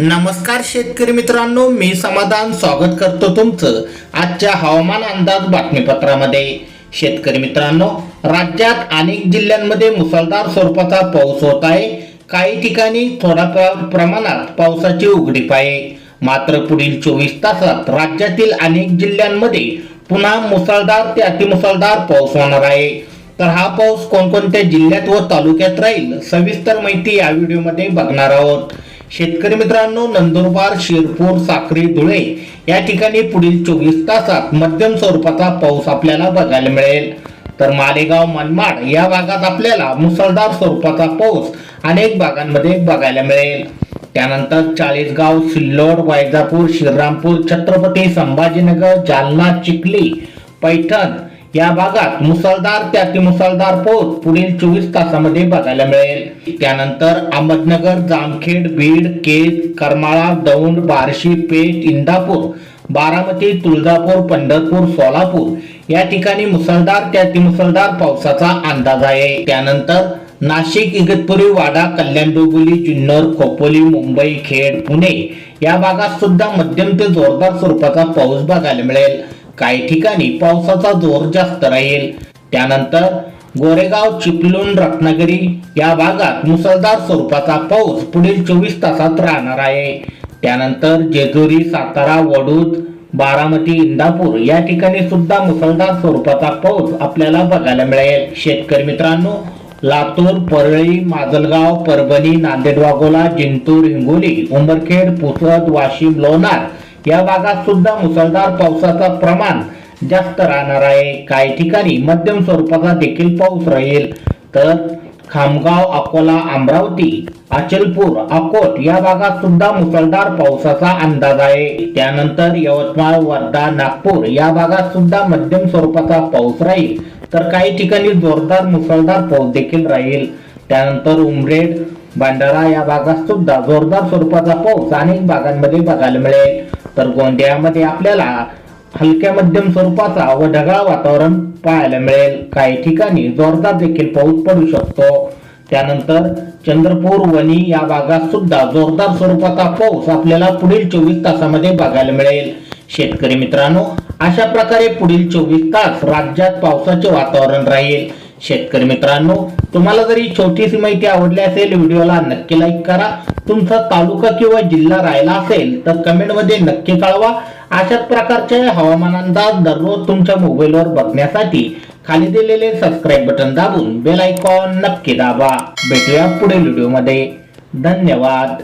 नमस्कार शेतकरी मित्रांनो मी समाधान स्वागत करतो तुमचं आजच्या हवामान अंदाज बातमीपत्रामध्ये. शेतकरी मित्रांनो राज्यात अनेक जिल्ह्यांमध्ये मुसळधार स्वरूपाचा पाऊस होत आहे. काही ठिकाणी थोडा प्रमाणात पावसाची उघडीप आहे. मात्र पुढील चोवीस तासात राज्यातील अनेक जिल्ह्यांमध्ये पुन्हा मुसळधार ते अतिमुसळधार पाऊस होणार आहे. तर हा पाऊस कोणकोणत्या जिल्ह्यात व तालुक्यात राहील सविस्तर माहिती या व्हिडिओमध्ये बघणार आहोत. शेतकरी मित्रांनो नंदुरबार शिरपूर साक्री धुळे या ठिकाणी पुढील चोवीस तासात मध्यम स्वरूपाचा पाऊस आपल्याला बघायला मिळेल. तर मालेगाव मनमाड या भागात आपल्याला मुसळधार स्वरूपाचा पाऊस अनेक भागांमध्ये बघायला मिळेल. त्यानंतर चाळीसगाव सिल्लोड वैजापूर श्रीरामपूर छत्रपती संभाजीनगर जालना चिखली पैठण या भागात मुसळधार ते अतिमुसळधार पाऊस पुढील चोवीस तासामध्ये बघायला मिळेल. त्यानंतर अहमदनगर जामखेड बीड केज करमाळा दौंड बार्शी पेठ इंदापूर बारामती तुळजापूर पंढरपूर सोलापूर या ठिकाणी मुसळधार ते अतिमुसळधार पावसाचा अंदाज आहे. त्यानंतर नाशिक इगतपुरी वाडा कल्याण डोंबिवली जुन्नर खोपोली मुंबई खेड पुणे या भागात सुद्धा मध्यम ते जोरदार स्वरूपाचा पाऊस बघायला मिळेल. काही ठिकाणी पावसाचा जोर जास्त राहील. त्यानंतर गोरेगाव चिपळूण रत्नागिरी या भागात मुसळधार स्वरूपाचा पाऊस पुढील चोवीस तासात राहणार आहे. त्यानंतर जेजुरी सातारा वडूद बारामती इंदापूर या ठिकाणी सुद्धा मुसळधार स्वरूपाचा पाऊस आपल्याला बघायला मिळेल. शेतकरी मित्रांनो लातूर परळी माजलगाव परभणी नांदेड वाघोला जिंतूर हिंगोली उंबरखेड पुसद वाशिम लोणार या भागात सुद्धा मुसळधार पावसाचं प्रमाण जास्त राहणार आहे. काही ठिकाणी मध्यम स्वरूपाचा देखील पाऊस राहील. तर खामगाव अकोला अमरावती अचलपूर अकोट या भागात सुद्धा मुसळधार पावसाचा अंदाज आहे. त्यानंतर यवतमाळ वर्धा नागपूर या भागात सुद्धा मध्यम स्वरूपाचा पाऊस राहील. तर काही ठिकाणी जोरदार मुसळधार पाऊस देखील राहील. त्यानंतर उमरेड भंडारा या भागात सुद्धा जोरदार स्वरूपाचा पाऊस अनेक भागांमध्ये बघायला मिळेल. तर गोंदियामध्ये आपल्याला हलक्या मध्यम स्वरूपाचा व ढगाळ वातावरण पाहायला मिळेल. काही ठिकाणी जोरदार देखील पाऊस पडू शकतो. त्यानंतर चंद्रपूर वणी या भागात सुद्धा जोरदार स्वरूपाचा पाऊस आपल्याला पुढील चोवीस तासामध्ये बघायला मिळेल. शेतकरी मित्रांनो अशा प्रकारे पुढील चोवीस तास राज्यात पावसाचे वातावरण राहील. शेतकरी मित्रांनो तुम्हाला जरी छोटीशी माहिती आवडली असेल व्हिडिओला नक्की लाईक करा. तुमचा तालुका किंवा जिल्हा राहिला असेल तर कमेंटमध्ये नक्की कळवा. अशाच प्रकारचे हवामान अंदाज दररोज तुमच्या मोबाईलवर बघण्यासाठी खाली दिलेले सबस्क्राईब बटन दाबून बेल आयकॉन नक्की दाबा. भेटूया पुढील व्हिडिओमध्ये धन्यवाद.